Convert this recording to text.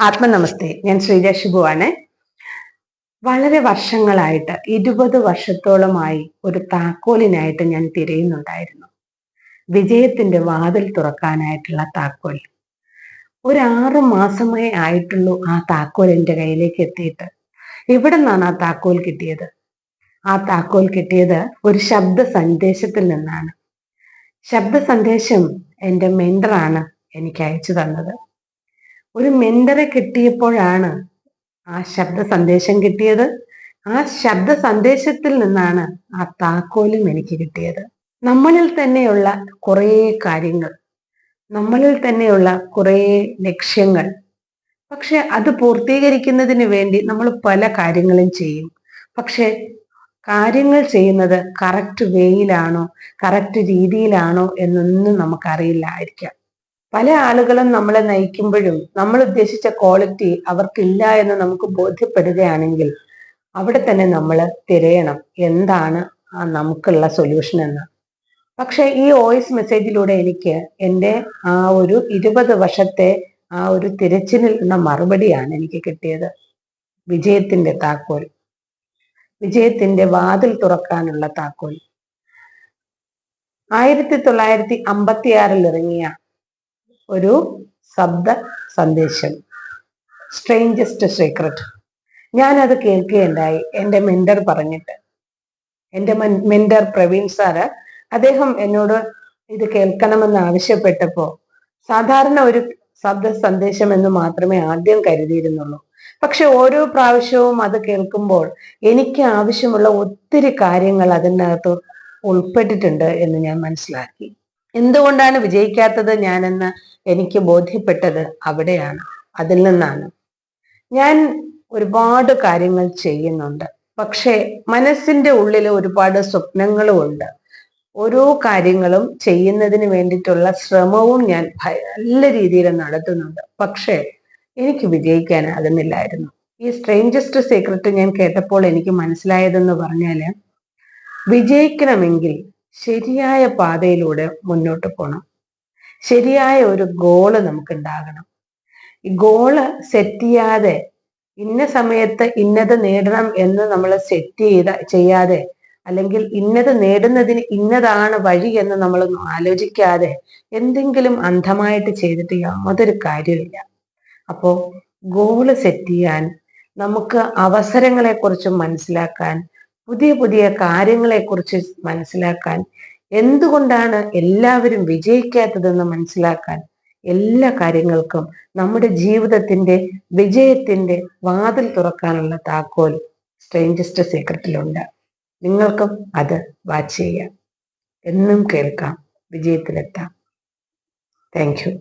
ആത്മനമസ്തേ. ഞാൻ ശ്രീജ ശുഭുവാണ് വളരെ വർഷങ്ങളായിട്ട് ഇരുപത് വർഷത്തോളമായി ഒരു താക്കോലിനായിട്ട് ഞാൻ തിരയുന്നുണ്ടായിരുന്നു. വിജയത്തിന്റെ വാതിൽ തുറക്കാനായിട്ടുള്ള താക്കോൽ. ഒരു ആറു മാസമേ ആയിട്ടുള്ളൂ ആ താക്കോൽ എന്റെ കയ്യിലേക്ക് എത്തിയിട്ട്. എവിടെ നിന്നാണ് ആ താക്കോൽ കിട്ടിയത്? ആ താക്കോൽ കിട്ടിയത് ഒരു ശബ്ദ സന്ദേശത്തിൽ നിന്നാണ്. ശബ്ദ സന്ദേശം എന്റെ മെൻഡറാണ് എനിക്ക് അയച്ചു തന്നത്. ഒരു മെന്ററെ കിട്ടിയപ്പോഴാണ് ആ ശബ്ദ സന്ദേശം കിട്ടിയത്. ആ ശബ്ദ സന്ദേശത്തിൽ നിന്നാണ് ആ താക്കോലും എനിക്ക് കിട്ടിയത്. നമ്മളിൽ തന്നെയുള്ള കുറേ കാര്യങ്ങൾ നമ്മളിൽ തന്നെയുള്ള കുറേ ലക്ഷ്യങ്ങൾ. പക്ഷെ അത് പൂർത്തീകരിക്കുന്നതിന് വേണ്ടി നമ്മൾ പല കാര്യങ്ങളും ചെയ്യും. പക്ഷെ കാര്യങ്ങൾ ചെയ്യുന്നത് കറക്റ്റ് വേയിലാണോ കറക്റ്റ് രീതിയിലാണോ എന്നൊന്നും നമുക്കറിയില്ലായിരിക്കാം. പല ആളുകളും നമ്മളെ നയിക്കുമ്പോഴും നമ്മൾ ഉദ്ദേശിച്ച ക്വാളിറ്റി അവർക്കില്ല എന്ന് നമുക്ക് ബോധ്യപ്പെടുകയാണെങ്കിൽ അവിടെ തന്നെ നമ്മൾ തിരയണം. എന്താണ് ആ നമുക്കുള്ള സൊല്യൂഷൻ എന്ന്. പക്ഷെ ഈ വോയിസ് മെസ്സേജിലൂടെ എനിക്ക് എന്റെ ആ ഒരു ഇരുപത് വർഷത്തെ ആ ഒരു തിരച്ചിലിൽ നിന്ന മറുപടിയാണ് എനിക്ക് കിട്ടിയത്. വിജയത്തിന്റെ താക്കോൽ. വിജയത്തിന്റെ വാതിൽ തുറക്കാനുള്ള താക്കോൽ. ആയിരത്തി തൊള്ളായിരത്തി അമ്പത്തിയാറിൽ ഇറങ്ങിയ ഒരു ശബ്ദ സന്ദേശം. സ്ട്രേഞ്ചസ്റ്റ് സീക്രട്ട് ഞാനത് കേൾക്കുകയുണ്ടായി. എന്റെ മെന്റർ പറഞ്ഞിട്ട്. എന്റെ മെന്റർ പ്രവീൺ സാറ് അദ്ദേഹം എന്നോട് ഇത് കേൾക്കണമെന്ന് ആവശ്യപ്പെട്ടപ്പോൾ സാധാരണ ഒരു ശബ്ദ സന്ദേശം എന്ന് മാത്രമേ ആദ്യം കരുതിയിരുന്നുള്ളൂ. പക്ഷെ ഓരോ പ്രാവശ്യവും അത് കേൾക്കുമ്പോൾ എനിക്ക് ആവശ്യമുള്ള ഒത്തിരി കാര്യങ്ങൾ അതിനകത്ത് ഉൾപ്പെട്ടിട്ടുണ്ട് എന്ന് ഞാൻ മനസ്സിലാക്കി. എന്തുകൊണ്ടാണ് വിജയിക്കാത്തത് ഞാനെന്ന് എനിക്ക് ബോധ്യപ്പെട്ടത് അവിടെയാണ് അതിൽ നിന്നാണ്. ഞാൻ ഒരുപാട് കാര്യങ്ങൾ ചെയ്യുന്നുണ്ട്. പക്ഷേ മനസ്സിന്റെ ഉള്ളിൽ ഒരുപാട് സ്വപ്നങ്ങളും ഉണ്ട് ഓരോ കാര്യങ്ങളും ചെയ്യുന്നതിന് വേണ്ടിയിട്ടുള്ള ശ്രമവും ഞാൻ നല്ല രീതിയിൽ നടത്തുന്നുണ്ട്. പക്ഷേ എനിക്ക് വിജയിക്കാൻ ആകുന്നില്ലായിരുന്നു ഈ സ്ട്രേഞ്ചസ്റ്റ് സീക്രട്ട് ഞാൻ കേട്ടപ്പോൾ എനിക്ക് മനസ്സിലായതെന്ന് പറഞ്ഞാൽ വിജയിക്കണമെങ്കിൽ ശരിയായ പാതയിലൂടെ മുന്നോട്ട് പോകണം ശരിയായ ഒരു ഗോൾ നമുക്ക് ഉണ്ടാകണം ഈ ഗോൾ സെറ്റ് ചെയ്യാതെ ഇന്ന സമയത്ത് ഇന്നത് നേടണം എന്ന് നമ്മൾ സെറ്റ് ചെയ്ത ചെയ്യാതെ അല്ലെങ്കിൽ ഇന്നത് നേടുന്നതിന് ഇന്നതാണ് വഴി എന്ന് നമ്മൾ ആലോചിക്കാതെ എന്തെങ്കിലും അന്ധമായിട്ട് ചെയ്തിട്ട് യാതൊരു കാര്യമില്ല അപ്പോ ഗോൾ സെറ്റ് ചെയ്യാൻ നമുക്ക് അവസരങ്ങളെ കുറിച്ച് മനസ്സിലാക്കാൻ പുതിയ പുതിയ കാര്യങ്ങളെ കാര്യങ്ങളെക്കുറിച്ച് മനസ്സിലാക്കാൻ എന്തുകൊണ്ടാണ് എല്ലാവരും വിജയിക്കാത്തതെന്ന് മനസ്സിലാക്കാൻ എല്ലാ കാര്യങ്ങൾക്കും നമ്മുടെ ജീവിതത്തിന്റെ വിജയത്തിന്റെ വാതിൽ തുറക്കാനുള്ള താക്കോൽ സ്ട്രേഞ്ചസ്റ്റ് സീക്രട്ടിലുണ്ട് നിങ്ങൾക്കും അത് വാച്ച് ചെയ്യാം. എന്നും കേൾക്കാം. വിജയത്തിലെത്താം. Thank you